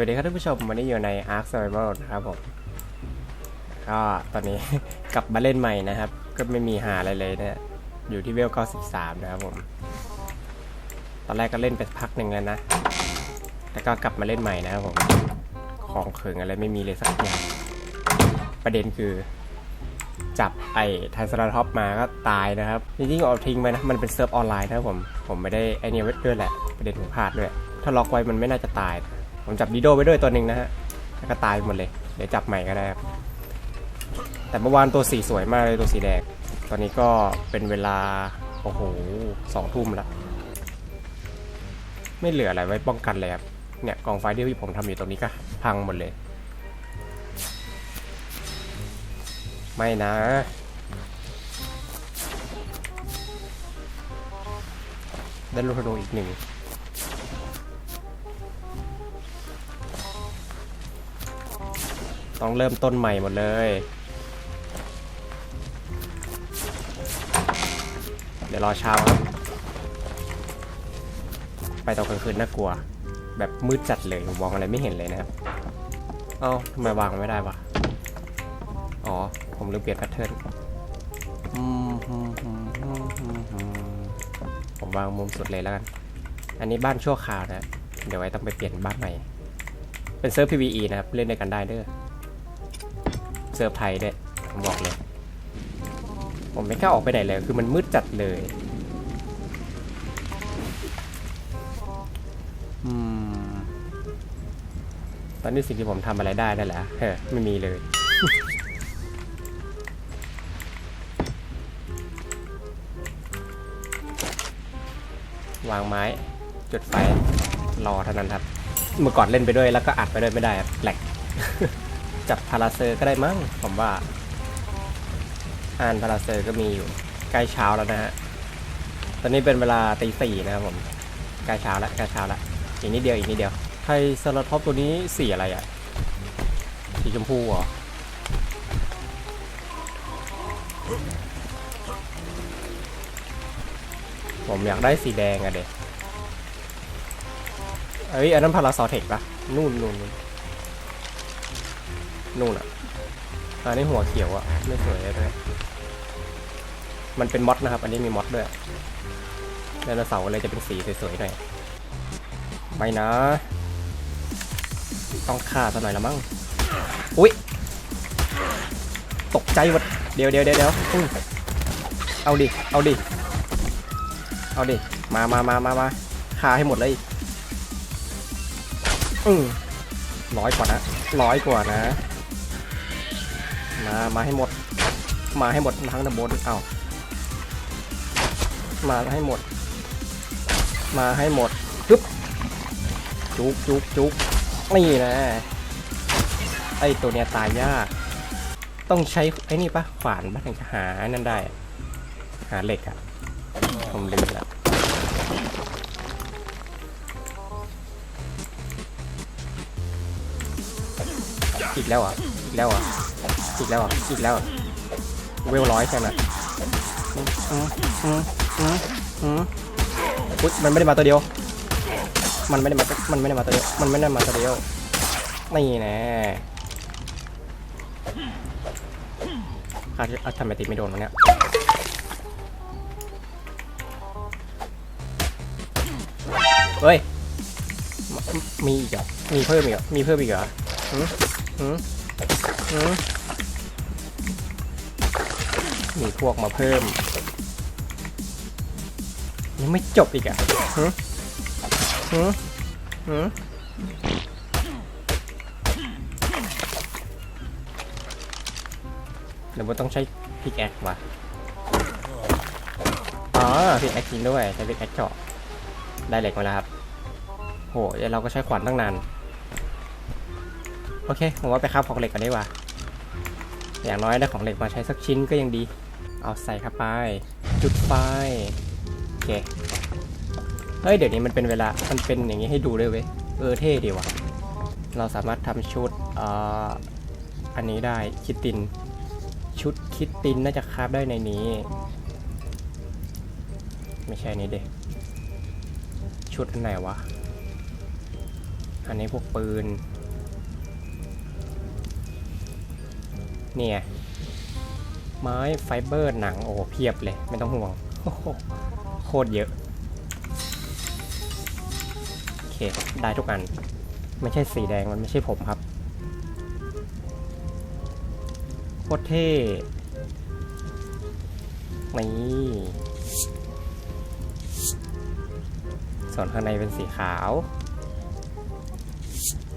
วัสดีครับท่านผู้ชมวันนี้อยู่ใน Ark Survival นะครับผมก็ตอนนี้ กลับมาเล่นใหม่นะครับ ก็ไม่มีหาอะไรเลยเนี่ยอยู่ที่เวล93 นะครับผม ตอนแรกก็เล่นไปพักหนึ่งแล้วนะแล้วก็กลับมาเล่นใหม่นะครับผม ของเขิงอะไรไม่มีเลยสักอย่าง ประเด็นคือ จับไอ้ไทสราท็อปมาก็ตายนะครับจริงๆเอาทิ้งไปนะมันเป็นเซิร์ฟออนไลน์นะครับผมผมไม่ได้ไอเนี้ยไว้ด้วยแหละประเด็นผมพลาดด้วยถ้าล็อกไว้มันไม่น่าจะตาย ผมจับดีโดไว้ด้วยตัวหนึ่งนะฮะแล้วก็ตายหมดเลย เดี๋ยวจับใหม่ก็ได้ครับ แต่เมื่อวานตัวสีสวยมากเลยตัวสีแดง ตอนนี้ก็เป็นเวลา โอ้โหสองทุ่มแล้วไม่เหลืออะไรไว้ป้องกันเลยครับ เนี่ยกองไฟที่ผมทำอยู่ตรงนี้ก็พังหมดเลย ไม่นะได้ลูกธนูอีกหนึ่ง ต้องเริ่มต้นใหม่หมดเลย เดี๋ยวรอเช้าครับ ไปตอนกลางคืนน่ากลัว แบบมืดจัดเลยมองอะไรไม่เห็นเลยนะครับ เอ้าทำไมวางไม่ได้วะ อ๋อ ผมลืมเปลี่ยนแพทเทิร์นผมวางมุมสุดเลยแล้วกัน อันนี้บ้านชั่วคราวนะ เดี๋ยวไว้ต้องไปเปลี่ยนบ้านใหม่ เป็นเซิร์ฟ PVE นะครับ เล่นด้วยกันได้เด้อ เซิร์ฟไทยด้วยผมบอกเลย ผมไม่กล้าออกไปไหนเลย คือมันมืดจัดเลยอืมตอนนี้สิ่งที่ผมทำอะไรได้นั่นแหละเฮ้ยไม่มีเลย วางไม้ จุดไฟรอเท่านั้นครับ เมื่อก่อนเล่นไปด้วยแล้วก็อัดไปด้วยไม่ได้ครับแหลก จับพาราเซอร์ก็ได้มั้งผมว่าอ่านพาราเซอร์ก็มีอยู่ใกล้เช้าแล้วนะฮะตอนนี้เป็นเวลาตีสี่นะครับผมใกล้เช้าแล้วใกล้เช้าแล้วอีกนิดเดียวอีกนิดเดียวไทยสลัดท็อปตัวนี้สีอะไรอะสีชมพูเหรอผมอยากได้สีแดงอะเด็กเอ้ยอันนั้นพาราซอเทคปะนู่นนู่นนู่น นู่นอะอันนี้หัวเขียวอะ ไม่สวยเลยมันเป็นมอดนะครับ อันนี้มีมอดด้วยไดโนเสาร์เลยจะเป็นสีสวยๆหน่อยไม่นะ ต้องฆ่าซะหน่อยละมั้งอุ๊ยตกใจหมดเดี๋ยวเดี๋ยวเดี๋ยวเดี๋ยวอุ้ยเอาดิ เอาดิ เอาดิ มามามามามาฆ่าให้หมดเลยอืมร้อยกว่านะร้อยกว่านะ มา มาให้หมด มาให้หมดทั้งตำบลเอามาให้หมด มาให้หมดจุ๊บจุกจุกจุกนี่นะไอตัวเนี้ยตายยาก ต้องใช้ไอ้นี่ปะขวานปะถึงจะหาอ้นั่นได้ หาเหล็กอะผมลืมละอีกแล้วอะอีกแล้วอะ อีกแล้วอะอีกแล้วเหรอเวลร้อยใช่ไหมอุ๊ยมันไม่ได้มาตัวเดียว มันไม่ได้มา มันไม่ได้มาตัวเดียว มันไม่ได้มาตัวเดียว นี่แน่อาจจะทำไมตีไม่โดนวะเนี่ยเฮ้ยมมีอีกเหรอมีเพิ่มอีกเหรอมีเพิ่มอีกเหรอหืมหืมหืม มีพวกมาเพิ่ม ยังไม่จบอีกอะหืมหืมหืมเดี๋ยวต้องใช้พิกแอคว่ะอ๋อพิกแอคจริงด้วยใช้พิกแอคเจาะได้เหล็กมาแล้วครับ โหเดี๋ยวเราก็ใช้ขวานตั้งนาน โอเค ผมว่าไปคราบของเหล็กกันดีกว่าอย่างน้อยได้ของเหล็กมาใช้สักชิ้นก็ยังดี เอาใส่เข้าไป จุดไฟโอเคเฮ้ยเดี๋ยวนี้มันเป็นเวลา มันเป็นอย่างนี้ให้ดูด้วยเว้ย เออเท่ดีว่ะ เราสามารถทำชุดเอ่ออันนี้ได้คิดติน ชุดคิดตินน่าจะคราบได้ในนี้ ไม่ใช่นี้เด็ชุดอันไหนวะ อันนี้พวกปืน เนี่ย ไม้ไฟเบอร์หนังโอ้เพียบเลยไม่ต้องห่วงโอ้โหโคตรเยอะโอเคได้ทุกอัน ไม่ใช่สีแดงมันไม่ใช่ผมครับโคตรเท่นี่ส่วนข้างในเป็นสีขาว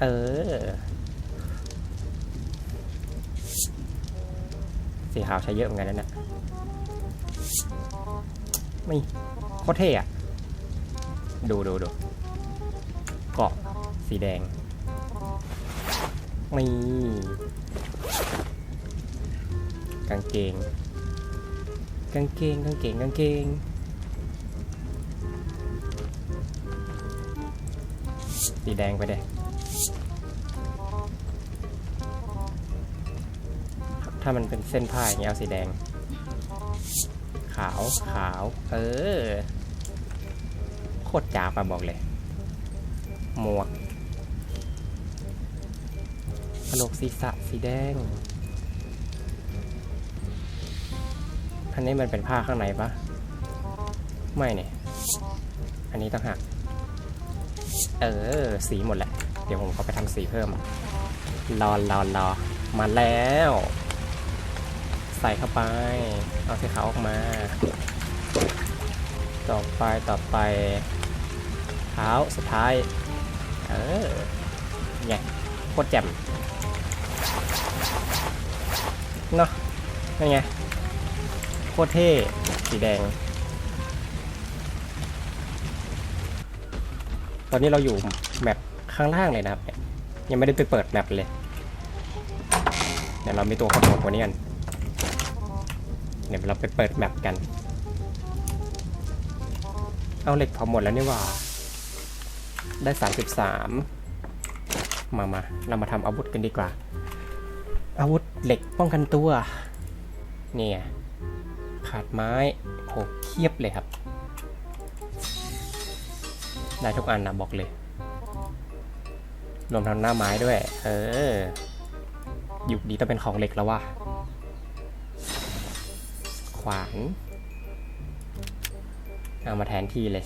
เออ สีขาวใช้เยอะเหมือนกันนั่นแหละไม่โคตรเท่อะดูดูดูเกาะสีแดงนี่กางเกง กางเกงกางเกงกางเกงสีแดงไปเด้ ถ้ามันเป็นเส้นผ้าอย่างเงี้ยเอาสีแดง ขาวขาว เออ โคตรจ้าปะบอกเลย หมวกกระโหลกศีรษะสีแดง อันนี้มันเป็นผ้าข้างในปะไม่เนี่ย อันนี้ต้องหักเออ สีหมดแหละ เดี๋ยวผมเขาไปทำสีเพิ่ม รอรอรอมาแล้ว ใส่เข้าไป เอาสีขาวออกมา ต่อไปต่อไปเท้าสุดท้าย เออไงโคตรแจ่มเนาะนี่ไงโคตรเท่สีแดง ตอนนี้เราอยู่แมปข้างล่างเลยนะครับเนี่ยยังไม่ได้ไปเปิดแมปเลยเดี๋ยวเรามีตัวขโมยกว่านี้กัน เดี๋ยวเราไปเปิดแมปกัน เอาเหล็กพอหมดแล้วนี่ว่า ได้ 33 มามาเรามาทำอาวุธกันดีกว่า อาวุธเหล็กป้องกันตัว เนี่ยขาดไม้โหเทียบเลยครับ ได้ทุกอันนะบอกเลย รวมทั้งหน้าไม้ด้วย เออ ยุคนี้ต้องเป็นของเหล็กแล้วว่ะ ขวาน เอามาแทนที่เลย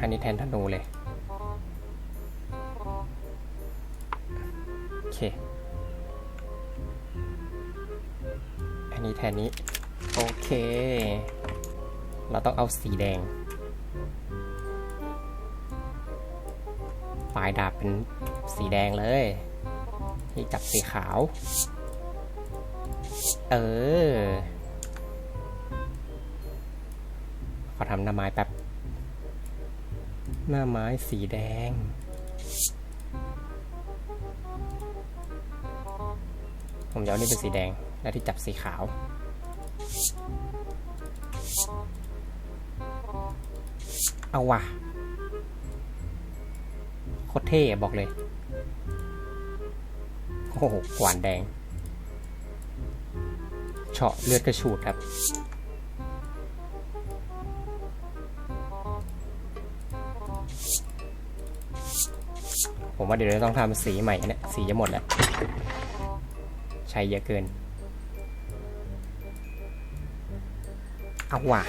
อันนี้แทนธนูเลย โอเค อันนี้แทนนี้ โอเค เราต้องเอาสีแดง ปลายดาบเป็นสีแดงเลยนี่จับสีขาว เออ ขอทำหน้าไม้แป๊บ หน้าไม้สีแดงผมจะเอานี่เป็นสีแดง แล้วที่จับสีขาว เอาว่ะโคตรเท่บอกเลย โอ้โหหวานแดง เฉาะเลือดกระฉูดครับ ผมว่าเดี๋ยวเราต้องทำสีใหม่เนี่ย สีจะหมดแล้ว ใช้เยอะเกิน เอาว่ะ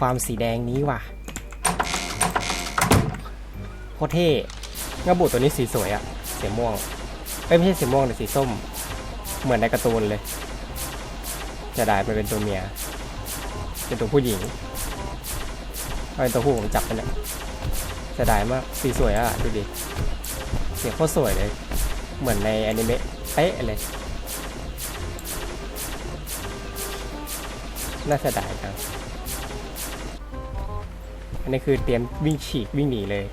ความสีแดงนี้ว่ะโคตรเท่งาบูตัวนี้สีสวยอะสีม่วงเอ้ยไม่ใช่สีม่วงแต่สีส้ม เหมือนในการ์ตูนเลย จะได้มันเป็นตัวเมีย เป็นตัวผู้หญิงเป็นตัวผู้ผมจับไปเนี่ยจะได้มากสีสวยอะดูดิสีโคตรสวยเลย เหมือนในอนิเมะเป๊ะเลยน่าเสียดายจัง อันนี้คือเตรียมวิ่งฉีกวิ่งหนีเลย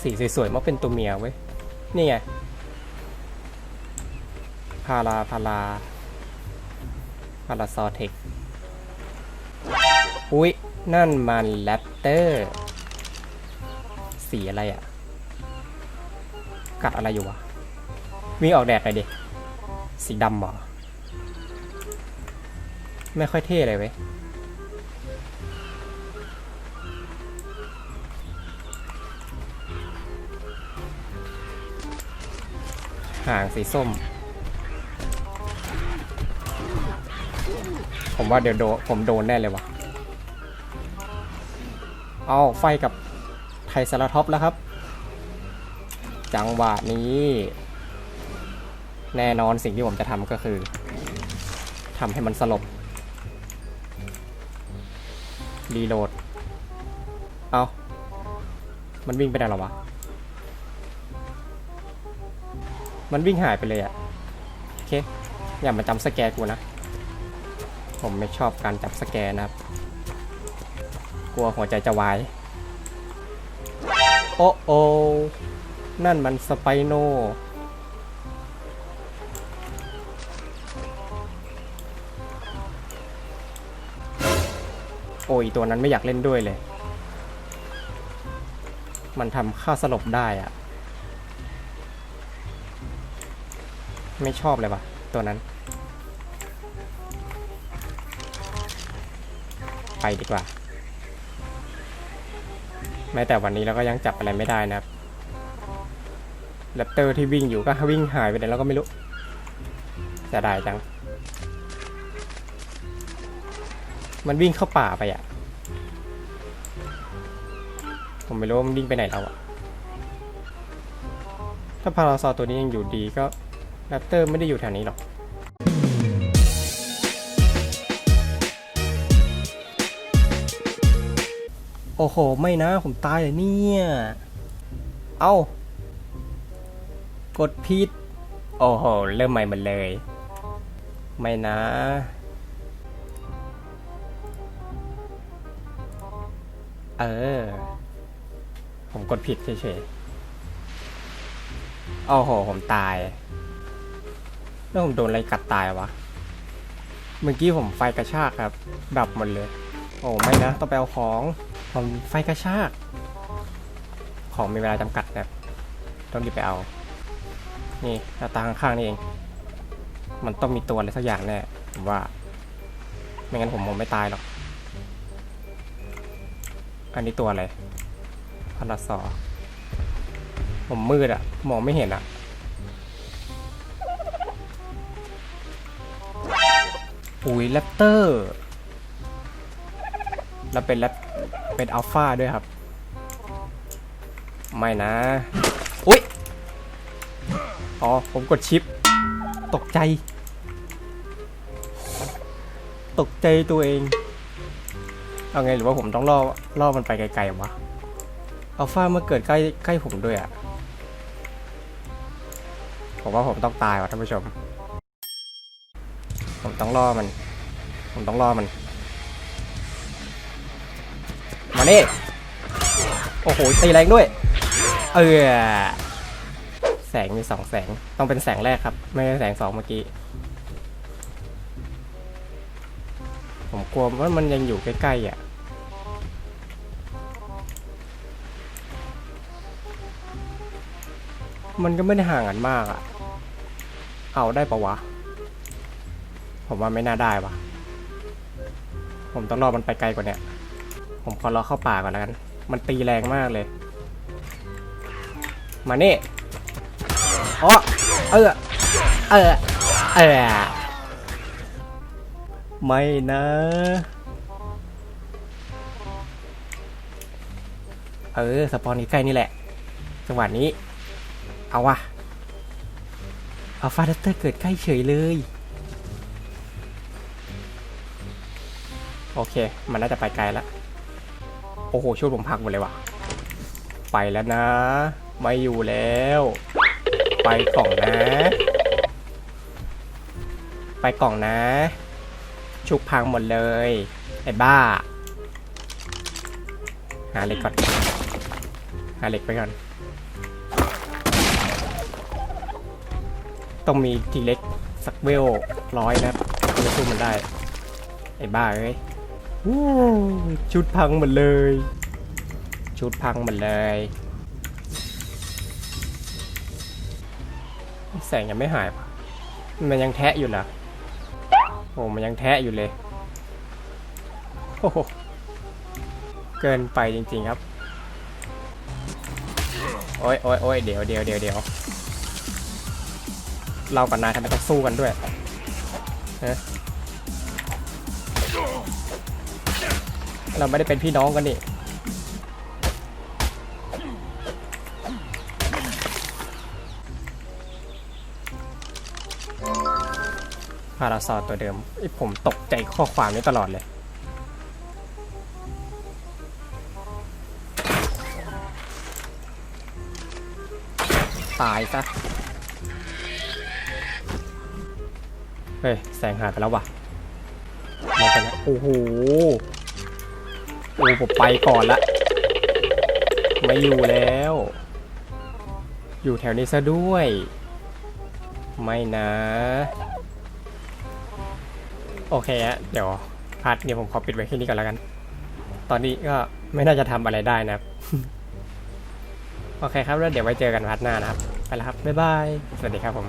สีสวยๆมักเป็นตัวเมียเว้ย นี่ไง พาราพาราพาราซอเทค อุ๊ย นั่นมันแรปเตอร์ สีอะไรอะ่ะ กัดอะไรอยู่วะ วิ่งออกแดดหน่อยดิ สีดำหรอ ไม่ค่อยเท่เลยเว้ย หางสีส้ม ผมว่าเดี๋ยวโดนผมโดนแน่เลยวะเอาไฟกับไทรเซราท็อปแล้วครับ จังหวะนี้ แน่นอนสิ่งที่ผมจะทำก็คือทำให้มันสลบรีโหลด เอามันวิ่งไปไหนหรอวะ มันวิ่งหายไปเลยอะโอเค อย่ามาจำสแกร์กูนะ ผมไม่ชอบการจับสแกร์นะครับ กลัวหัวใจจะวาย โอ้โอนั่นมันสไปโนโอ้ยตัวนั้นไม่อยากเล่นด้วยเลย มันทำค่าสลบได้อะ ไม่ชอบเลยวะตัวนั้น ไปดีกว่า แม้แต่วันนี้เราก็ยังจับอะไรไม่ได้นะครับแรปเตอร์ที่วิ่งอยู่ก็วิ่งหายไปไหนแล้วก็ไม่รู้จะได้จัง มันวิ่งเข้าป่าไปอะ ผมไม่รู้มันวิ่งไปไหนแล้วอะ ถ้าพาราซอตัวนี้ยังอยู่ดีก็ แรปเตอร์ไม่ได้อยู่แถวนี้หรอกโอ้โห ไม่นะ ผมตายเลยเนี่ย เอา้ากดผิด โอ้โห เริ่มใหม่หมดเลย ไม่นะ เออ ผมกดผิดเฉยๆ โอ้โห ผมตาย แล้วผมโดนอะไรกัดตายวะ เมื่อกี้ผมไฟกระชากครับ ดับหมดเลย โอ้ไม่นะ ต้องไปเอาของ ผมไฟกระชาก ของมีเวลาจำกัดนะครับต้องรีบไปเอา นี่หน้าตาข้างๆนี่เอง มันต้องมีตัวอะไรสักอย่างแน่ผมว่า ไม่งั้นผมคงไม่ตายหรอก อันนี้ตัวอะไรพาราซอร์ผมมืดอะมองไม่เห็นอะ อุ้ยแรปเตอร์แล้วเป็นแรปเป็นอัลฟาด้วยครับ ไม่นะ อุ๊ย อ๋อ ผมกดชิป ตกใจ ตกใจตัวเอง เอาไงหรือว่าผมต้องล่อล่อมันไปไกลๆวะอัลฟามาเกิดใกล้ใกล้ผมด้วยอะ่ะผมว่าผมต้องตายว่ะท่านผู้ชม ผมต้องล่อมัน ผมต้องล่อมัน มาเนี่โอ้โห ตีแรงด้วย เออ แสงมีสองแสง ต้องเป็นแสงแรกครับ ไม่ใช่แสงสองเมื่อกี้ ผมกลัวว่ามันยังอยู่ใกล้ๆอะมันก็ไม่ได้ห่างกันมากอะเอาได้ปะวะ ผมว่าไม่น่าได้วะผมต้องรอมันไปไกลกว่าเนี้ยผมขอรอเข้าป่าก่อนแล้วกัน มันตีแรงมากเลย มานี่อ๋อเออ เออ เออ ไม่นะ เออ สปอนนี้ใกล้นี่แหละ จังหวะนี้ เอาวะอัลฟาเดเตอร์เกิดใกล้เฉยเลย โอเค มันน่าจะไปไกลแล้วโอ้โหช่วยผมพักหมดเลยว่ะ ไปแล้วนะ ไม่อยู่แล้ว ไปกล่องนะ ไปกล่องนะ ชุบพังหมดเลย ไอ้บ้า หาเหล็กก่อน หาเหล็กไปก่อน ต้องมีทีเล็กสักเวลร้อยนะครับถึงจะสู้มันได้ ไอ้บ้าเอ้ย ชุดพังหมดเลย ชุดพังหมดเลย แสงยังไม่หายปะมันยังแทะอยู่เหรอโอ้มันยังแทะอยู่เลยโอ้เกินไปจริงๆครับ โอ้ยโอ้ยโอ้ยเดี๋ยวเดี๋ยวเดี๋ยวเดี๋ยวเรากับนายทำไมต้องสู้กันด้วยฮะ เราไม่ได้เป็นพี่น้องกันนี่พาราซอตัวเดิมไอผมตกใจข้อความนี้ตลอดเลยตายซะ เฮ้ย แสงหายไปแล้วว่ะไม่เป็นไรโอ้โห โอ้ผมไปก่อนละ ไม่อยู่แล้ว อยู่แถวนี้ซะด้วย ไม่นะ โอเคฮะเดี๋ยวพาร์ทเดี๋ยวผมขอปิดไว้แค่นี้ก่อนแล้วกัน ตอนนี้ก็ไม่น่าจะทำอะไรได้นะครับ โอเคครับแล้วเดี๋ยวไว้เจอกันพาร์ทหน้านะครับ ไปแล้วครับ บ๊ายบาย สวัสดีครับผม